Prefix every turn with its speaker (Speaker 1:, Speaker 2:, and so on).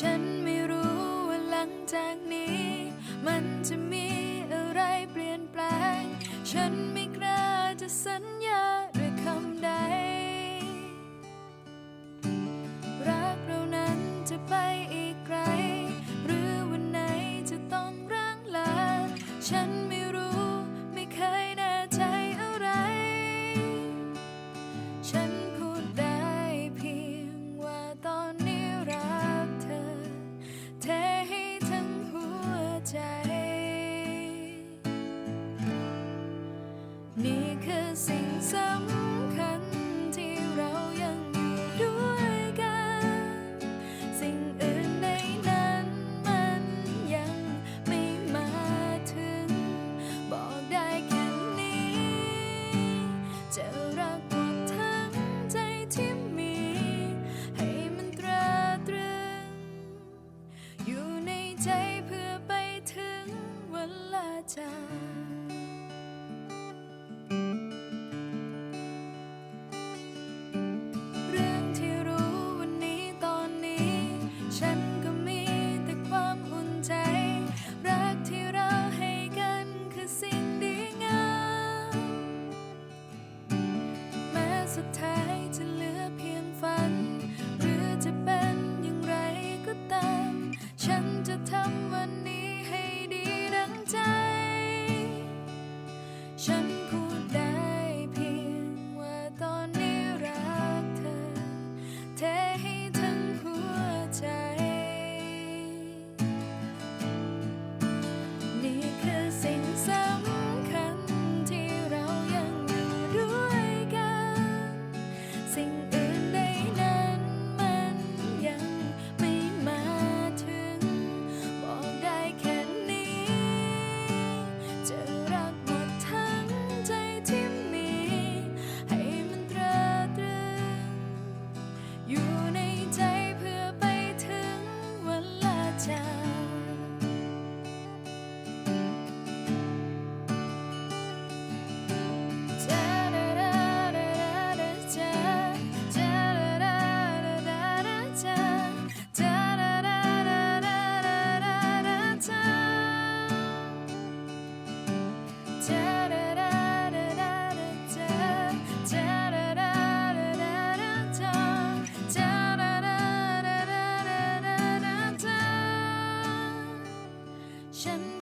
Speaker 1: ฉันไม่รู้ว่าหลังจากนี้ มันจะมีอะไรเปลี่ยนแปลง ฉันไม่กล้าจะสัญญา สิ่งสำคัญที่เรายังอยู่ด้วยกัน สิ่งอื่นในนั้นมันยังไม่มาถึง บอกได้แค่นี้ จะรักหมดทั้งใจที่มี ให้มันตราตรึง อยู่ในใจเพื่อไปถึงเวลาจาก แม้